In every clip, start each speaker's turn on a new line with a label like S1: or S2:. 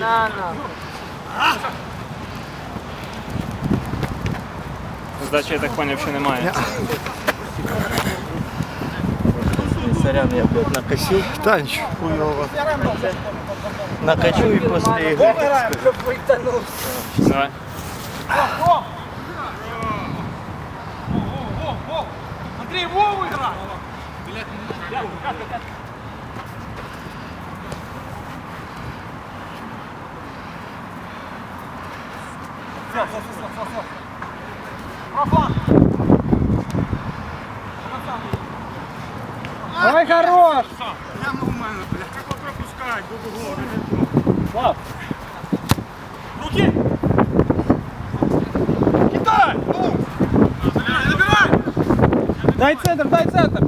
S1: На, на.
S2: Здачі, я так поняв, що немає.
S3: Сорян, я блядь, накосил.
S4: Та нічого.
S3: Хуёво. Накачу и после игры.
S1: Щоб витягнув.
S2: Давай.
S5: Андрій, Вову грай!
S1: Давай хорош!
S5: Прямо у мене, бля. Як ви пропускають, бо голову. Руки! Кидай! Ну! Забирай, забирай!
S1: Дай центр, дай центр!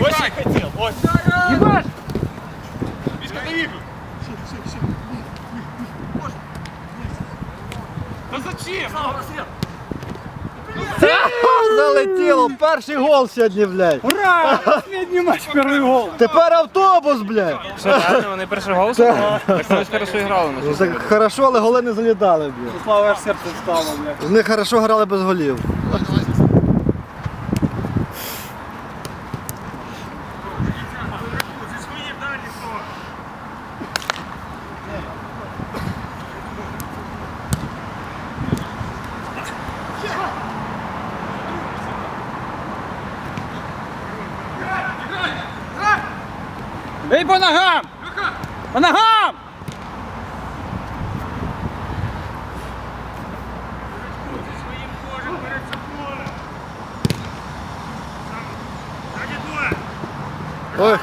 S5: Ось я хотів, ось.
S1: Ебаш!
S5: Мішка, доїхав.
S4: Залетіло, перший гол сьогодні, блядь.
S1: Ура! Последний матч, перший гол!
S4: Тепер автобус, блядь.
S2: Що, реально, вони перший гол забили? Так вони ж хорошо грали.
S4: Ну так хорошо, але голи не залітали, блядь.
S1: Слава аж серце стало, блядь.
S4: Вони хорошо грали без голів.
S1: Бей по ногам! По ногам!
S4: Ой,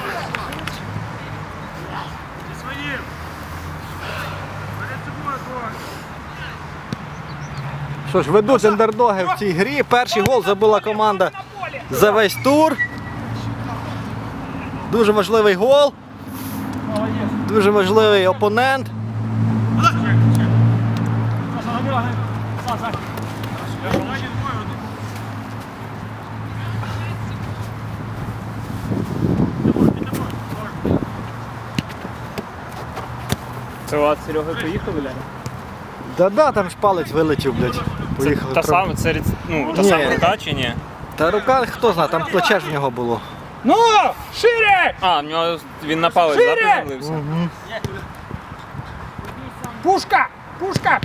S4: що ж, ведуть андердоги в цій грі. Перший гол забила команда за весь тур. Дуже важливий гол. Дуже важливий опонент.
S2: Це от Серега поїхав, бля?
S4: Да-да, там ж палець вилетів, блядь. Поїхали.
S2: Та саме, це ну, та сама рука чи ні?
S4: Та рука, хто знає, там плече ж в нього було.
S1: Ну! Шире!
S2: А, в нього він на палець
S1: Шире!
S2: да, приземлився?
S1: Пушка! Пушка!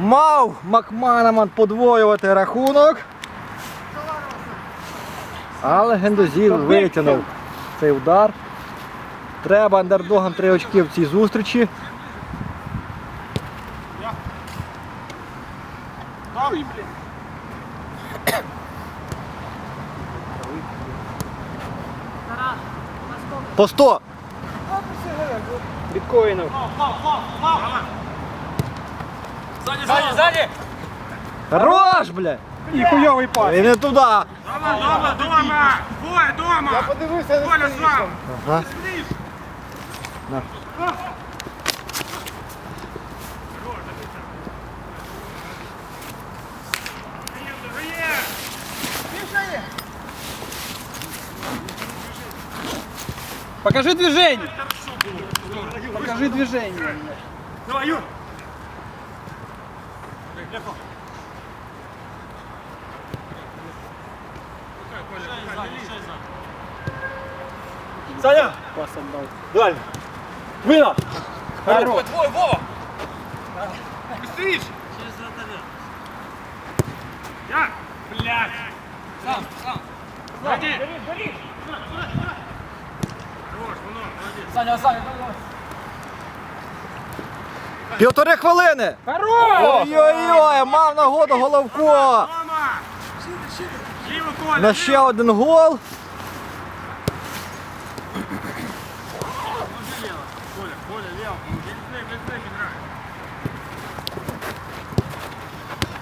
S4: Мав Макманаман подвоювати рахунок. Але Гендозір витягнув цей удар. Треба андердогам три очки в цій зустрічі. По 100.
S1: Біткоїнів.
S5: Ззаді, ззаді, ззаді.
S4: Хорош, бля!
S1: І хуйовий пас.
S4: І не туди.
S5: Дома, дома, дома. Двоє, дома. Я подивився. Коля з вами.
S4: Ага. На.
S1: Покажи движение. Покажи движение.
S5: Давай, Юр.
S3: Саня,
S1: Пас отдал.
S3: дальше. Вина.
S1: Хорош.
S5: Двоє, Вова. Быстріш. Через вратаря. Я. Блядь. Сам, сам. Сзади. Хорош,
S4: Півтори хвилини. Ой-ой-ой, мав нагоду Головко.
S5: Коля.
S4: На ще один гол.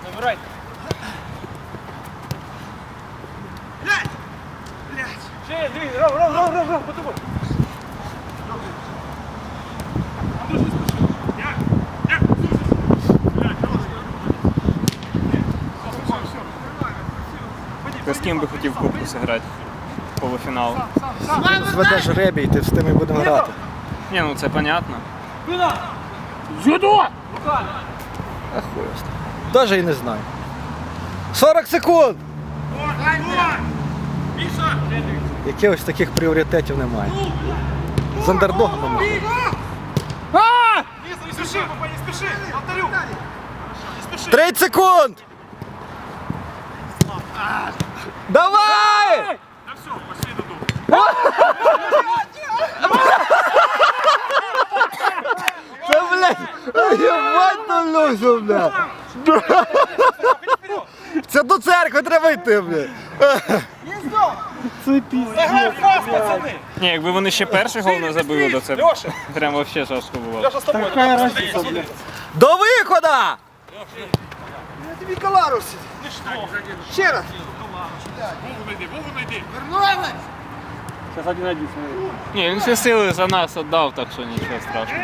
S1: Забирай.
S5: Блядь! Блядь!
S1: Шея, двигай. Ров, ров, ров, ров, ров, по тобой.
S5: Андрюша, спеши. Я, я, слушай. Блядь, хорош. Все, все, все.
S2: Ти з ким би хотів в кубку зіграти? полуфінал.
S4: Зведеш жребій, ти з тим і будемо грати.
S2: Ні, ну це понятно.
S5: Юдо!
S4: А хуй. Даже і не знаю. 40 секунд! Якихось таких пріоритетів немає. З андердогом ми.
S5: Не спеши, папа, не спеши! Повторю! Не спеши!
S4: 30 секунд! Давай!
S5: Да все, пошли Дуду.
S4: Це, блядь, єбать блядь. Це до церкви треба йти, блядь. Це піздець.
S2: Ні, якби вони ще перший гол не забили, то це
S1: Леша,
S2: прям вообще жорстко було.
S1: Леша с тобой.
S4: Какая разница, блядь? До виходу! Ще раз.
S5: Богу найди, Богу найди!
S1: Сейчас один один, смотри.
S2: Не, він всі сили за нас віддав, так що нічого страшного.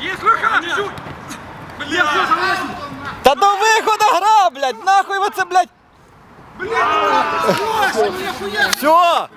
S5: Есть выход! Чуть! Блин!
S4: Та до виходу гра, блядь! Нахуй ви це, блядь! Все!